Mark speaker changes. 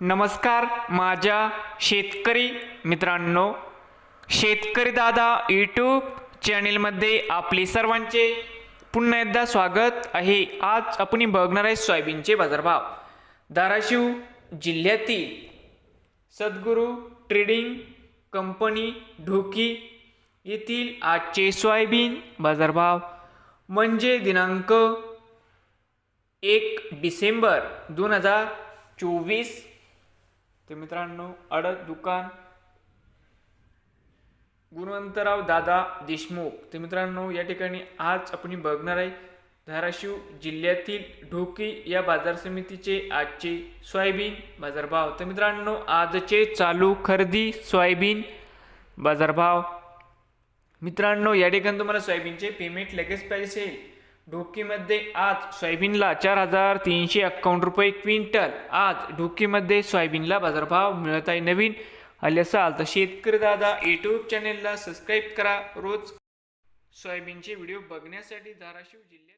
Speaker 1: नमस्कार माझ्या शेतकरी मित्रांनो शेतकरी दादा यूट्यूब चॅनेलमध्ये आपले सर्वांचे पुन्हा एकदा स्वागत आहे. आज आपण बघणार आहे सोयाबीनचे बाजारभाव. धाराशिव जिल्ह्यातील सद्गुरू ट्रेडिंग कंपनी ढोकी येथील आजचे सोयाबीन बाजारभाव म्हणजे दिनांक एक डिसेंबर दोन हजार चोवीस ते मित्रांनो अडद दुकान गुणवंतराव दादा देशमुख. ते मित्रांनो या ठिकाणी आज आपण बघणार आहे धाराशिव जिल्ह्यातील ढोकी या बाजार समितीचे आजचे सोयाबीन बाजारभाव. तर मित्रांनो आजचे चालू खरेदी सोयाबीन बाजारभाव. मित्रांनो या ठिकाणी तुम्हाला सोयाबीनचे पेमेंट लगेच पाहिजे असेल. ढोकीमध्ये आज सोयाबीनला चार हजार तीनशे एक्कावन्न रुपये क्विंटल. आज ढोकीमध्ये सोयाबीनला बाजारभाव मिळत आहे नवीन. आले असाल तर शेतकरी दादा यूट्यूब चॅनेलला सबस्क्राईब करा. रोज सोयाबीनचे व्हिडिओ बघण्यासाठी धाराशिव जिल्ह्यात